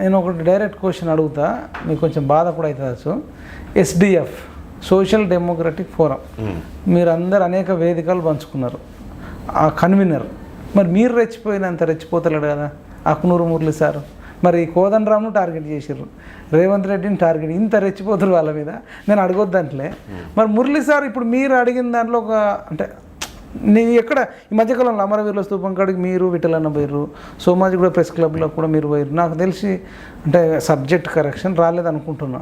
నేను ఒకటి direct question అడుగుతా మీకు కొంచెం బాధ కూడా అవుతుంది ఎస్డిఎఫ్ సోషల్ డెమోక్రటిక్ ఫోరం. మీరందరు అనేక వేదికలు పంచుకున్నారు. ఆ కన్వీనర్ మరి మీరు రెచ్చిపోయినంత రెచ్చిపోతలేడు కదా అక్నూరు మురళి సార్. మరి కోదండరామ్ను టార్గెట్ చేసిర్రు. రేవంత్ రెడ్డిని టార్గెట్ ఇంత రెచ్చిపోతున్నారు వాళ్ళ మీద. నేను అడగొద్దంటలే. మరి మురళి సార్ ఇప్పుడు మీరు అడిగిన దాంట్లో ఒక అంటే నీ ఎక్కడ ఈ మధ్యకాలంలో అమరవీరుల స్తూపం కాడికి మీరు విఠలన్న పోయారు సోమాజిగూడ ప్రెస్ క్లబ్లో కూడా మీరు పోయారు నాకు తెలిసి అంటే సబ్జెక్ట్ కరెక్షన్ రాలేదు అనుకుంటున్నా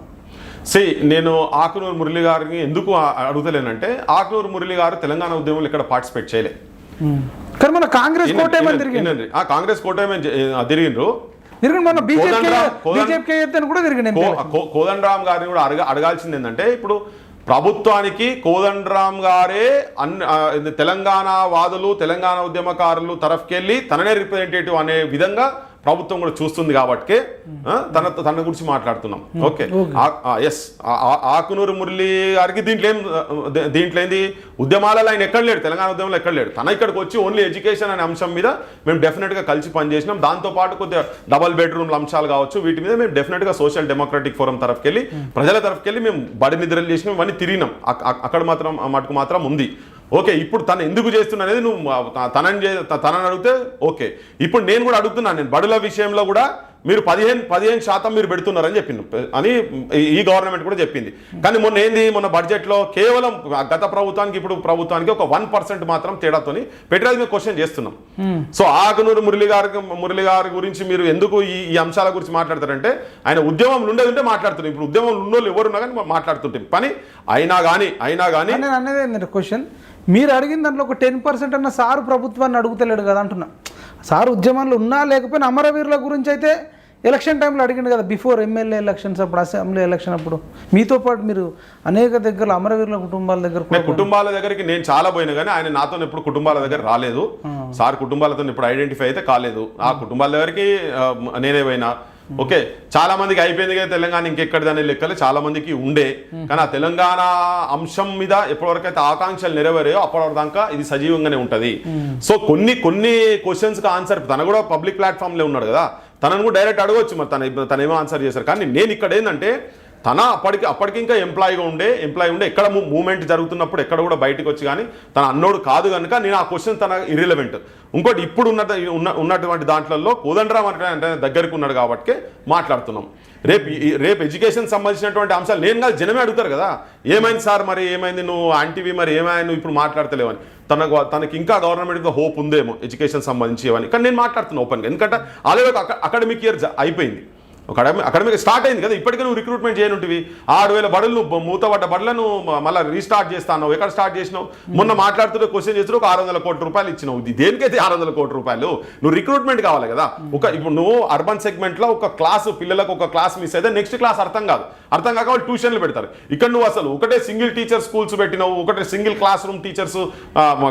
సి నేను ఆకునూరు మురళి గారిని ఎందుకు అడుగుతలేనంటే ఆకునూరు మురళి గారు తెలంగాణ ఉద్యమంలో ఇక్కడ పార్టిసిపేట్ చేయలే. కానీ మన కాంగ్రెస్ కోట ఏమని ఈయన- తిరిగింది ఈయన- ఆ కాంగ్రెస్ కోట ఏమని జ- ఆ, తిరిగిండ్రు. కూడా కోదండరామ్ గారిని కూడా అడగ అడగాల్సింది ఏంటంటే ఇప్పుడు ప్రభుత్వానికి కోదండరామ్ గారే అన్ని తెలంగాణ వాదులు తెలంగాణ ఉద్యమకారులు తరఫుకెళ్ళి తననే రిప్రజెంటేటివ్ అనే విధంగా ప్రభుత్వం కూడా చూస్తుంది కాబట్టి ఆ, తన తన గురించి మాట్లాడుతున్నాం. ఓకే. ఎస్ ఆకునూరు మురళి గారికి దీంట్లో ఏం దీంట్లో ఏంది? ఉద్యమాలలో ఆయన ఎక్కడ లేడు? తెలంగాణ ఉద్యమంలో ఎక్కడ లేడు? తన ఇక్కడికి వచ్చి ఓన్లీ ఎడ్యుకేషన్ అనే అంశం మీద మేము డెఫినెట్గా కలిసి పనిచేసినాం. దాంతో పాటు కొద్దిగా డబల్ బెడ్రూమ్ల అంశాలు కావచ్చు. వీటి మీద మేము డెఫినెట్గా సోషల్ డెమోక్రటిక్ ఫోరం తరఫుకెళ్ళి ప్రజల తరఫుకెళ్ళి మేము బడి నిద్రలు చేసినాం. ఇవన్నీ తిరిగినాం. అక్- అక్- అక్కడ మాత్రం మటుకు మాత్రం ఉంది. ఓకే ఇప్పుడు తను ఎందుకు చేస్తున్నా అనేది నువ్వు తనని చే- తనని అడిగితే ఓకే. ఇప్పుడు నేను కూడా అడుగుతున్నాను నేను బడుల విషయంలో కూడా మీరు పదిహేను పదిహేను శాతం మీరు పెడుతున్నారని చెప్పింది అని ఈ- గవర్నమెంట్ కూడా చెప్పింది. కానీ మొన్న ఏంది? మొన్న బడ్జెట్లో కేవలం గత ప్రభుత్వానికి ఇప్పుడు ప్రభుత్వానికి ఒక వన్ పర్సెంట్ మాత్రం తేడాతోని పెట్టడానికి మేము క్వశ్చన్ చేస్తున్నాం. సో ఆగనూరు మురళి గారి మురళి గారి గురించి మీరు ఎందుకు ఈ ఈ అంశాల గురించి మాట్లాడతారంటే ఆయన ఉద్యమం ఉండేది ఉంటే మాట్లాడుతున్నారు. ఇప్పుడు ఉద్యమం ఉన్నోళ్ళు ఎవరున్నా కానీ మాట్లాడుతుంటే పని అయినా కానీ అయినా కానీ నేను అనేది ఏంటంటే క్వశ్చన్ మీరు అడిగిన దాంట్లో ఒక టెన్ పర్సెంట్ అన్న సారు ప్రభుత్వాన్ని అడుగుతలేడు కదా అంటున్నా. సార్ ఉద్యమాలు ఉన్నా లేకపోయినా అమరవీరుల గురించి అయితే ఎలక్షన్ టైంలో అడిగిండు కదా బిఫోర్ ఎమ్మెల్యే ఎలక్షన్స్ అప్పుడు అసెంబ్లీ ఎలక్షన్ అప్పుడు. మీతో పాటు మీరు అనేక దగ్గర అమరవీరుల కుటుంబాల దగ్గర కుటుంబాల దగ్గరికి నేను చాలా పోయినా కానీ ఆయన నాతో ఎప్పుడు కుటుంబాల దగ్గర రాలేదు. సార్ కుటుంబాలతో ఇప్పుడు ఐడెంటిఫై అయితే కాలేదు. ఆ కుటుంబాల దగ్గరికి నేనే పోయినా. ఓకే చాలా మందికి అయిపోయింది కదా తెలంగాణ ఇంకెక్కడిదనే లెక్కలు చాలా మందికి ఉండే. కానీ ఆ తెలంగాణ అంశం మీద ఎప్పటివరకు అయితే ఆకాంక్షలు నెరవేరాయో అప్పటి దాకా ఇది సజీవంగానే ఉంటది. సో కొన్ని కొన్ని క్వశ్చన్స్కి ఆన్సర్ తన కూడా పబ్లిక్ ప్లాట్ఫామ్లో ఉన్నాడు కదా. తనను కూడా డైరెక్ట్ అడగవచ్చు మరి తన తనేమో ఆన్సర్ చేశారు. కానీ నేను ఇక్కడ ఏంటంటే తన అప్పటికి అప్పటికి ఇంకా ఎంప్లాయీగా ఉండే ఎంప్లాయీ ఉండే ఎక్కడ మూమెంట్ జరుగుతున్నప్పుడు ఎక్కడ కూడా బయటకు వచ్చి కానీ తన అన్నోడు కాదు కనుక నేను ఆ క్వశ్చన్ తన ఇర్రిలవెంట్ ఇంకోటి ఇప్పుడు ఉన్న ఉన్న ఉన్నటువంటి దాంట్లో కోదండరామ్ అంటే అంటే దగ్గరికి ఉన్నాడు కాబట్టి మాట్లాడుతున్నాం. రేపు రేపు ఎడ్యుకేషన్ సంబంధించినటువంటి అంశాలు నేను కాదు జనమే అడుగుతారు కదా. ఏమైంది సార్ మరి? ఏమైంది నువ్వు? ఆంటీవి మరి ఏమైంది? నువ్వు ఇప్పుడు మాట్లాడతలేవని. తనకు తనకి ఇంకా గవర్నమెంట్గా హోప్ ఉందేమో ఎడ్యుకేషన్ సంబంధించి ఏమని. కానీ నేను మాట్లాడుతున్నాను ఓపెన్గా ఎందుకంటే ఆల్రెడీ అకాడమిక్ ఇయర్ అయిపోయింది. ఒక అకాడమిక్ స్టార్ట్ అయింది కదా ఇప్పటికే నువ్వు రిక్రూట్మెంట్ చేయనుంటివి. ఆరు వేల బడులు నువ్వు మూతపడ్డ బడులను మళ్ళీ రీస్టార్ట్ చేస్తాను ఎక్కడ స్టార్ట్ చేసినావు? మొన్న మాట్లాడుతుంటే క్వశ్చన్ చేస్తూ ఒక ఆరు వందల కోట్ల రూపాయలు ఇచ్చినావు. ఇది దేనికైతే ఆరు వందల కోట్ల రూపాయలు? నువ్వు రిక్రూట్మెంట్ కావాలి కదా. ఒక ఇప్పుడు నువ్వు అర్బన్ సెగ్మెంట్లో ఒక క్లాసు పిల్లలకు ఒక క్లాస్ మిస్ అయితే నెక్స్ట్ క్లాస్ అర్థం కాదు. అర్థం కాక వాళ్ళు ట్యూషన్లు పెడతారు. ఇక్కడ నువ్వు అసలు ఒకటే సింగిల్ టీచర్ స్కూల్స్ పెట్టినావు ఒకటే single class room teachers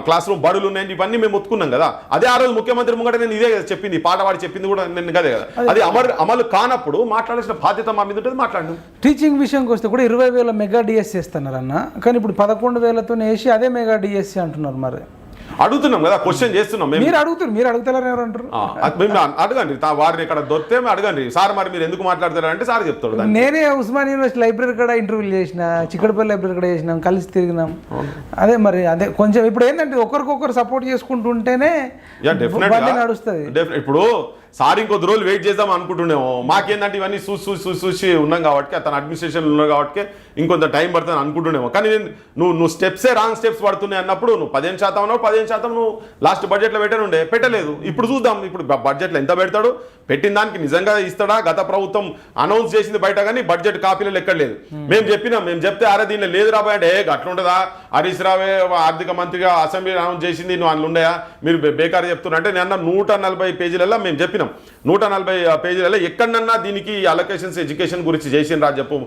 class room బడులు ఉన్నాయి ఇవన్నీ మేము ఒత్తుకున్నాం కదా. అదే ఆ రోజు ముఖ్యమంత్రి ముంగట నేను ఇదే చెప్పింది ఈ పాట వాడి చెప్పింది కూడా నేను కదే కదా. అది అమలు అమలు కానప్పుడు మాట్లాడాల్సిన బాధ్యత మా మీద ఉంటుంది మాట్లాడు టీచింగ్ విషయంకి వస్తే కూడా ఇరవై వేల మెగా డిఎస్సి ఇస్తున్నారు అన్న. కానీ ఇప్పుడు పదకొండు వేలతో వేసి అదే మెగా డిఎస్సి అంటున్నారు మరి. అడుగుతున్నాం కదా క్వశ్చన్ చేస్తున్నాం మీరు అడుగుతారు మీరు అడుగుతారని ఎవరు అంటారు? మేము అడగండి తా- వారిని ఇక్కడ దొరికితే అడగండి. సార్ మరి మీరు ఎందుకు మాట్లాడతారు అంటే సార్ చెప్తాడు. నేనే ఉస్మాన్ యూనివర్సిటీ లైబ్రరీ కూడా ఇంటర్వ్యూలు చేసిన చిక్కడపల్లి లైబ్రరీ కూడా చేసినాం కలిసి తిరిగినాం. అదే మరి అదే కొంచెం ఇప్పుడు ఏంటంటే ఒకరికొకరు సపోర్ట్ చేసుకుంటుంటేనే నడుస్తుంది. ఇప్పుడు సార్ ఇంకొద్ది రోజులు వెయిట్ చేద్దాం అనుకుంటున్నాము మాకేందంటే ఇవన్నీ చూసి చూసి చూసి చూసి ఉన్నాం కాబట్టి తన అడ్మినిస్ట్రేషన్ ఉన్నాం కాబట్టి ఇంకొంత టైం పడుతుంది అనుకుంటున్నాము కానీ నేను నువ్వు నువ్వు స్టెప్సే రాంగ్ స్టెప్స్ పడుతున్నాయి అన్నప్పుడు నువ్వు పదిహేను శాతం ఉన్నావు పదిహేను శాతం నువ్వు లాస్ట్ బడ్జెట్లో పెట్టనుండే. పెట్టలేదు. ఇప్పుడు చూద్దాం ఇప్పుడు బడ్జెట్లో ఎంత పెడతాడు? పెట్టిన దానికి నిజంగా ఇస్తాడా? గత ప్రభుత్వం అనౌన్స్ చేసింది బయట కానీ బడ్జెట్ కాపీలో ఎక్కడ లేదు మేము చెప్పినాం మేము చెప్తే అరే దీనిలో లేదు రాబోయే అంటే ఏ అట్లుంటుందా హరీష్ రావే ఆర్థిక మంత్రిగా అసెంబ్లీ అనౌన్స్ చేసింది నువ్వు అందులో ఉండయా మీరు బేకార్ చెప్తున్నా అంటే నేను అన్న నూట నలభై పేజీలలో మేము చెప్పినాం. నూట నలభై పేజీలలో ఎక్కడన్నా దీనికి అలొకేషన్స్ ఎడ్యుకేషన్ గురించి చేసిండ్రా చెప్పు.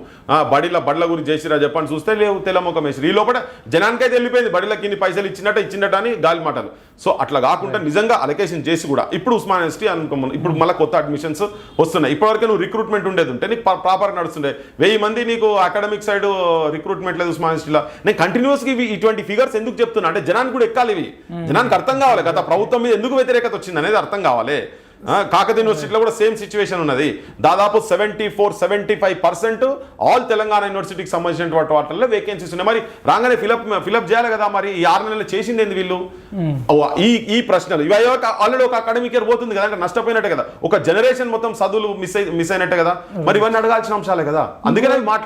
బడిల బడుల గురించి చేసిరా చెప్పని చూస్తే లేవు తెల్లముఖం వేసి ఈ లోపల జనానికైతే వెళ్ళిపోయింది. బడిలకి ఇన్ని పైసలు ఇచ్చినట్టు ఇచ్చినట్టు అని గాలి మాటలు సో అట్లా కాకుండా నిజంగా అలొకేషన్ చేసి కూడా ఇప్పుడు ఉస్మాన్ యూనివర్సిటీ అనుకో ఇప్పుడు మళ్ళీ కొత్త అడ్మిషన్స్ వస్తున్నాయి. ఇప్పటివరకు నువ్వు రిక్రూట్మెంట్ ఉండేది ఉంటే నీకు ప్రాపర్ నడుస్తుండే. వెయ్యి మంది నీకు అకాడమిక్ సైడ్ రిక్రూట్మెంట్ లేదు ఉస్మాన్ యూనివర్సిటీలో నేను కంటిన్యూస్గా ఇవి ఇటువంటి ఫిగర్స్ ఎందుకు చెప్తున్నా? అంటే జనానికి కూడా ఎక్కాలి ఇవి. జనానికి అర్థం కావాలి గత ప్రభుత్వం మీద ఎందుకు వ్యతిరేకత వచ్చింది అనేది అర్థం కావాలి. కాకతీయ యూనివర్సిటీలో కూడా సేమ్ సిచ్యువేషన్ ఉన్నది. దాదాపు seventy four seventy five percent all Telangana యూనివర్సిటీకి సంబంధించినటువంటి వాటిల్లో వేకెన్సీస్ ఉన్నాయి. మరి రాగానే ఫిలప్ ఫిలప్ చేయాలి కదా మరి? ఈ ఆరు నెలలు చేసింది ఏంది వీళ్ళు? ఓ, ఈ ఈ ప్రశ్నలు. ఇవి ఆల్రెడీ ఒక అకాడమిక్ ఇయర్ పోతుంది కదా అంటే నష్టపోయినట్టే కదా. ఒక జనరేషన్ మొత్తం చదువులు మిస్ అయి మిస్ అయినట్టే కదా. మరి ఇవన్నీ అడగాల్సిన అంశాలే కదా. అందుకనే మాట్లాడు